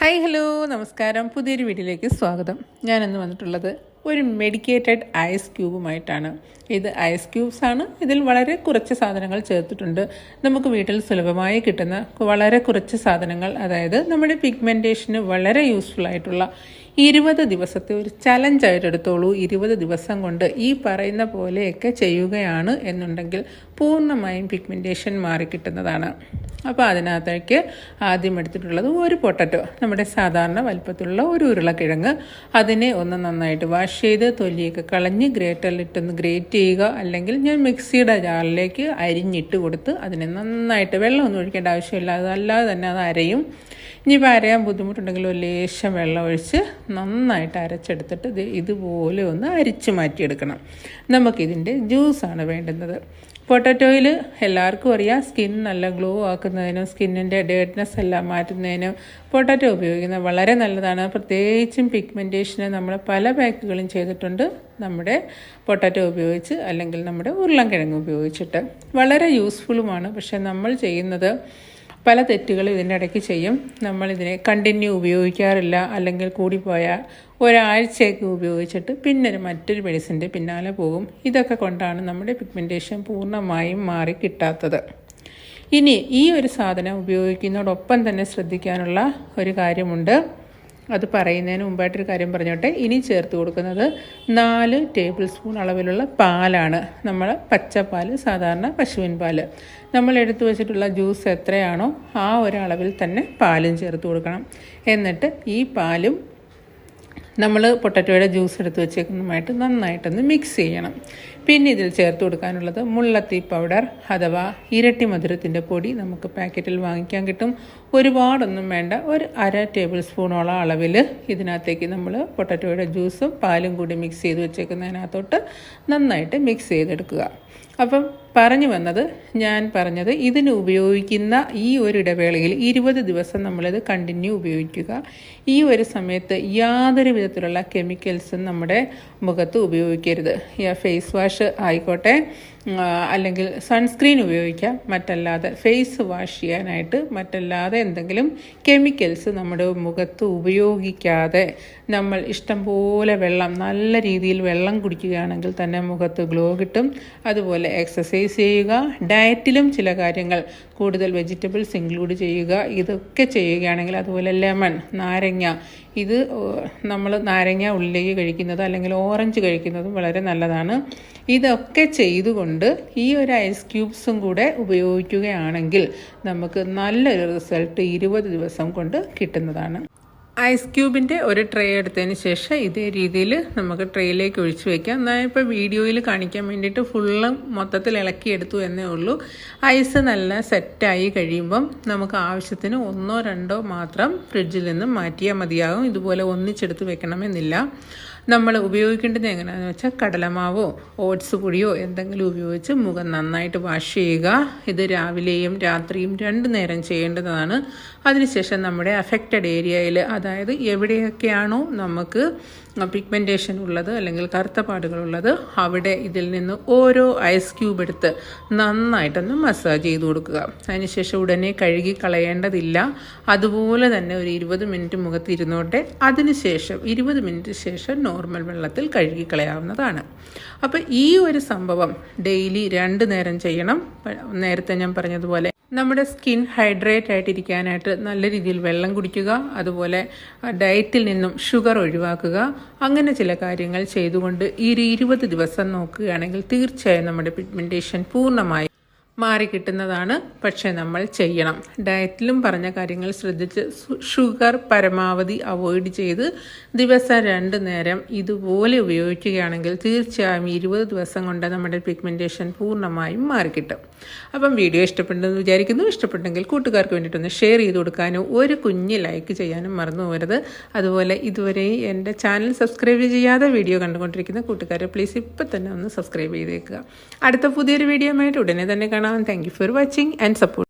Hi hello നമസ്കാരം. പുതിയൊരു വീഡിയോയിലേക്ക് സ്വാഗതം. ഞാനിന്ന് വന്നിട്ടുള്ളത് ഒരു മെഡിക്കേറ്റഡ് ഐസ് ക്യൂബുമായിട്ടാണ് ഇത് ഐസ് ക്യൂബ്സ് ആണ്. ഇതിൽ വളരെ കുറച്ച് സാധനങ്ങൾ ചേർത്തിട്ടുണ്ട്. നമുക്ക് വീട്ടിൽ സുലഭമായി കിട്ടുന്ന വളരെ കുറച്ച് സാധനങ്ങൾ അതായത് നമ്മുടെ പിഗ്മെന്റേഷന് വളരെ യൂസ്ഫുൾ ആയിട്ടുള്ള ഇരുപത് ദിവസത്തെ ഒരു ചലഞ്ചായിട്ട് എടുത്തോളൂ. ഇരുപത് ദിവസം കൊണ്ട് ഈ പറയുന്ന പോലെയൊക്കെ ചെയ്യുകയാണ് എന്നുണ്ടെങ്കിൽ പൂർണമായും പിഗ്മെന്റേഷൻ മാറിക്കിട്ടുന്നതാണ്. അപ്പോൾ അതിനകത്തേക്ക് ആദ്യം എടുത്തിട്ടുള്ളത് ഒരു പൊട്ടറ്റോ നമ്മുടെ സാധാരണ വലിപ്പത്തിലുള്ള ഒരു ഉരുളക്കിഴങ്ങ്. അതിനെ ഒന്ന് നന്നായിട്ട് വാഷ് ചെയ്ത് തൊലിയൊക്കെ കളഞ്ഞ് ഗ്രേറ്ററിലിട്ടൊന്ന് ഗ്രേറ്റ് ചെയ്യുക. അല്ലെങ്കിൽ ഞാൻ മിക്സിയുടെ ജാറിലേക്ക് അരിഞ്ഞിട്ട് കൊടുത്ത് അതിനെ നന്നായിട്ട് വെള്ളമൊന്നും ഒഴിക്കേണ്ട ആവശ്യമില്ല. അതല്ലാതെ തന്നെ അത് അരയും. ഇനിയിപ്പോൾ അരയാൻ ബുദ്ധിമുട്ടുണ്ടെങ്കിൽ ഒരു ലേശം വെള്ളം ഒഴിച്ച് നന്നായിട്ട് അരച്ചെടുത്തിട്ട് ഇത് ഇതുപോലെ ഒന്ന് അരിച്ച് മാറ്റിയെടുക്കണം. നമുക്കിതിന്റെ ജ്യൂസാണ് വേണ്ടുന്നത്. പൊട്ടറ്റോയിൽ എല്ലാവർക്കും അറിയാം. സ്കിൻ നല്ല ഗ്ലോ ആക്കുന്നതിനും സ്കിന്നിന്റെ ഡേർട്ട്നെസ് എല്ലാം മാറ്റുന്നതിനും പൊട്ടറ്റോ ഉപയോഗിക്കുന്നത് വളരെ നല്ലതാണ്. പ്രത്യേകിച്ചും പിഗ്മെന്റേഷന് നമ്മൾ പല പാക്കുകളും ചെയ്തിട്ടുണ്ട്. നമ്മുടെ പൊട്ടറ്റോ ഉപയോഗിച്ച് അല്ലെങ്കിൽ നമ്മുടെ ഉരുളൻകിഴങ്ങ് ഉപയോഗിച്ചിട്ട്. വളരെ യൂസ്ഫുള്ളുമാണ് പക്ഷേ നമ്മൾ ചെയ്യുന്നത് പല തെറ്റുകളും ഇതിന്റെ ഇടയ്ക്ക് ചെയ്യും. നമ്മളിതിനെ കണ്ടിന്യൂ ഉപയോഗിക്കാറില്ല. അല്ലെങ്കിൽ കൂടിപ്പോയാൽ ഒരാഴ്ചയൊക്കെ ഉപയോഗിച്ചിട്ട് പിന്നെ മറ്റൊരു മെഡിസിന്റെ പിന്നാലെ പോകും. ഇതൊക്കെ കൊണ്ടാണ് നമ്മുടെ പിഗ്മെന്റേഷൻ പൂർണമായും മാറി കിട്ടാത്തത്. ഇനി ഈ ഒരു സാധനം ഉപയോഗിക്കുന്നതോടൊപ്പം തന്നെ ശ്രദ്ധിക്കാനുള്ള ഒരു കാര്യമുണ്ട്. അത് പറയുന്നതിന് മുമ്പായിട്ടൊരു കാര്യം പറഞ്ഞോട്ടെ. ഇനി ചേർത്ത് കൊടുക്കുന്നത് നാല് ടേബിൾ സ്പൂൺ അളവിലുള്ള പാലാണ്. നമ്മൾ പച്ചപ്പാൽ സാധാരണ പശുവിൻ പാൽ നമ്മൾ എടുത്തു വെച്ചിട്ടുള്ള ജ്യൂസ് എത്രയാണോ ആ ഒരളവിൽ തന്നെ പാലും ചേർത്ത് കൊടുക്കണം. എന്നിട്ട് ഈ പാലും നമ്മൾ പൊട്ടറ്റോയുടെ ജ്യൂസ് എടുത്ത് വെച്ചേക്കുന്നതുമായിട്ട് നന്നായിട്ടൊന്ന് മിക്സ് ചെയ്യണം. പിന്നെ ഇതിൽ ചേർത്ത് കൊടുക്കാനുള്ളത് മുള്ളത്തി പൗഡർ അഥവാ ഇരട്ടി മധുരത്തിന്റെ പൊടി നമുക്ക് പാക്കറ്റിൽ വാങ്ങിക്കാൻ കിട്ടും. ഒരുപാടൊന്നും വേണ്ട ഒരു അര ടേബിൾ സ്പൂണോളം അളവിൽ ഇതിനകത്തേക്ക് നമ്മൾ പൊട്ടറ്റോയുടെ ജ്യൂസും പാലും കൂടി മിക്സ് ചെയ്ത് വെച്ചേക്കുന്നതിനകത്തോട്ട് നന്നായിട്ട് മിക്സ് ചെയ്തെടുക്കുക. അപ്പം പറഞ്ഞു വന്നത് ഞാൻ പറഞ്ഞത് ഇതിന് ഉപയോഗിക്കുന്ന ഈ ഒരു ഇടവേളയിൽ ഇരുപത് ദിവസം നമ്മളിത് കണ്ടിന്യൂ ഉപയോഗിക്കുക. ഈ ഒരു സമയത്ത് യാതൊരു വിധത്തിലുള്ള കെമിക്കൽസും നമ്മുടെ മുഖത്ത് ഉപയോഗിക്കരുത്. ഫേസ് വാഷ് ആയിക്കോട്ടെ അല്ലെങ്കിൽ സൺസ്ക്രീൻ ഉപയോഗിക്കാം. മറ്റല്ലാതെ ഫേസ് വാഷ് ചെയ്യാനായിട്ട് മറ്റല്ലാതെ എന്തെങ്കിലും കെമിക്കൽസ് നമ്മുടെ മുഖത്ത് ഉപയോഗിക്കാതെ നമ്മൾ ഇഷ്ടം പോലെ വെള്ളം നല്ല രീതിയിൽ വെള്ളം കുടിക്കുകയാണെങ്കിൽ തന്നെ മുഖത്ത് ഗ്ലോ കിട്ടും. അതുപോലെ എക്സസൈസ് ചെയ്യുക. ഡയറ്റിലും ചില കാര്യങ്ങൾ കൂടുതൽ വെജിറ്റബിൾസ് ഇൻക്ലൂഡ് ചെയ്യുക. ഇതൊക്കെ ചെയ്യുകയാണെങ്കിൽ അതുപോലെ ലെമൺ നാരങ്ങ ഇത് നമ്മൾ നാരങ്ങ ഉള്ളിലേക്ക് കഴിക്കുന്നത് അല്ലെങ്കിൽ ഓറഞ്ച് കഴിക്കുന്നതും വളരെ നല്ലതാണ്. ഇതൊക്കെ ചെയ്തുകൊണ്ട് ഈ ഒരു ഐസ് ക്യൂബ്സും കൂടെ ഉപയോഗിക്കുകയാണെങ്കിൽ നമുക്ക് നല്ലൊരു റിസൾട്ട് ഇരുപത് ദിവസം കൊണ്ട് കിട്ടുന്നതാണ്. ഐസ് ക്യൂബിന്റെ ഒരു ട്രേ എടുത്തതിന് ശേഷം ഇതേ രീതിയിൽ നമുക്ക് ട്രേയിലേക്ക് ഒഴിച്ച് വയ്ക്കാം എന്നാൽ ഇപ്പോൾ വീഡിയോയിൽ കാണിക്കാൻ വേണ്ടിയിട്ട് ഫുള്ളും മൊത്തത്തിൽ ഇളക്കിയെടുത്തു എന്നേ ഉള്ളൂ. ഐസ് നല്ല സെറ്റായി കഴിയുമ്പം നമുക്ക് ആവശ്യത്തിന് ഒന്നോ രണ്ടോ മാത്രം ഫ്രിഡ്ജിൽ നിന്ന് മാറ്റിയാൽ മതിയാകും. ഇതുപോലെ ഒന്നിച്ചെടുത്ത് വെക്കണമെന്നില്ല. നമ്മൾ ഉപയോഗിക്കേണ്ടത് എങ്ങനെയാണെന്ന് വെച്ചാൽ കടലമാവോ ഓട്സ് പൊടിയോ എന്തെങ്കിലും ഉപയോഗിച്ച് മുഖം നന്നായിട്ട് വാഷ് ചെയ്യുക. ഇത് രാവിലെയും രാത്രിയും രണ്ട് നേരം ചെയ്യേണ്ടതാണ്. അതിനുശേഷം നമ്മുടെ അഫക്റ്റഡ് ഏരിയയിൽ അതായത് എവിടെയൊക്കെയാണോ നമുക്ക് പിഗ്മെന്റേഷൻ ഉള്ളത് അല്ലെങ്കിൽ കറുത്ത പാടുകളുള്ളത് അവിടെ ഇതിൽ നിന്ന് ഓരോ ഐസ് ക്യൂബ് എടുത്ത് നന്നായിട്ടൊന്ന് മസാജ് ചെയ്ത് കൊടുക്കുക. അതിനുശേഷം ഉടനെ കഴുകി കളയേണ്ടതില്ല. അതുപോലെ തന്നെ ഒരു ഇരുപത് മിനിറ്റ് മുഖത്ത് ഇരുന്നോട്ടെ അതിനുശേഷം ഇരുപത് മിനിറ്റ് ശേഷം നോർമൽ വെള്ളത്തിൽ കഴുകിക്കളയാവുന്നതാണ്. അപ്പോൾ ഈ ഒരു സംഭവം ഡെയിലി രണ്ട് നേരം ചെയ്യണം. നേരത്തെ ഞാൻ പറഞ്ഞതുപോലെ നമ്മുടെ സ്കിൻ ഹൈഡ്രേറ്റ് ആയിട്ടിരിക്കാനായിട്ട് നല്ല രീതിയിൽ വെള്ളം കുടിക്കുക അതുപോലെ ഡയറ്റിൽ നിന്നും ഷുഗർ ഒഴിവാക്കുക അങ്ങനെ ചില കാര്യങ്ങൾ ചെയ്തുകൊണ്ട് ഈ ഇരുപത് ദിവസം നോക്കുകയാണെങ്കിൽ തീർച്ചയായും നമ്മുടെ പിഗ്മെന്റേഷൻ പൂർണമായി മാറിക്കിട്ടുന്നതാണ് പക്ഷേ നമ്മൾ ചെയ്യണം. ഡയറ്റിലും പറഞ്ഞ കാര്യങ്ങൾ ശ്രദ്ധിച്ച് ഷുഗർ പരമാവധി അവോയ്ഡ് ചെയ്ത് ദിവസം രണ്ട് നേരം ഇതുപോലെ ഉപയോഗിക്കുകയാണെങ്കിൽ തീർച്ചയായും ഇരുപത് ദിവസം കൊണ്ട് നമ്മുടെ പിഗ്മെന്റേഷൻ പൂർണമായും മാറിക്കിട്ടും അപ്പം വീഡിയോ ഇഷ്ടപ്പെട്ടെന്ന് വിചാരിക്കുന്നു. ഇഷ്ടപ്പെട്ടെങ്കിൽ കൂട്ടുകാർക്ക് വേണ്ടിയിട്ടൊന്ന് ഷെയർ ചെയ്ത് കൊടുക്കാനും ഒരു കുഞ്ഞ് ലൈക്ക് ചെയ്യാനും മറന്നു പോകരുത്. അതുപോലെ ഇതുവരെ എന്റെ ചാനൽ സബ്സ്ക്രൈബ് ചെയ്യാതെ വീഡിയോ കണ്ടുകൊണ്ടിരിക്കുന്ന കൂട്ടുകാരെ പ്ലീസ് ഇപ്പം തന്നെ ഒന്ന് സബ്സ്ക്രൈബ് ചെയ്തേക്കുക. അടുത്ത പുതിയൊരു വീഡിയോ ആയിട്ട് ഉടനെ തന്നെ കാണാം. Thank you for watching and support.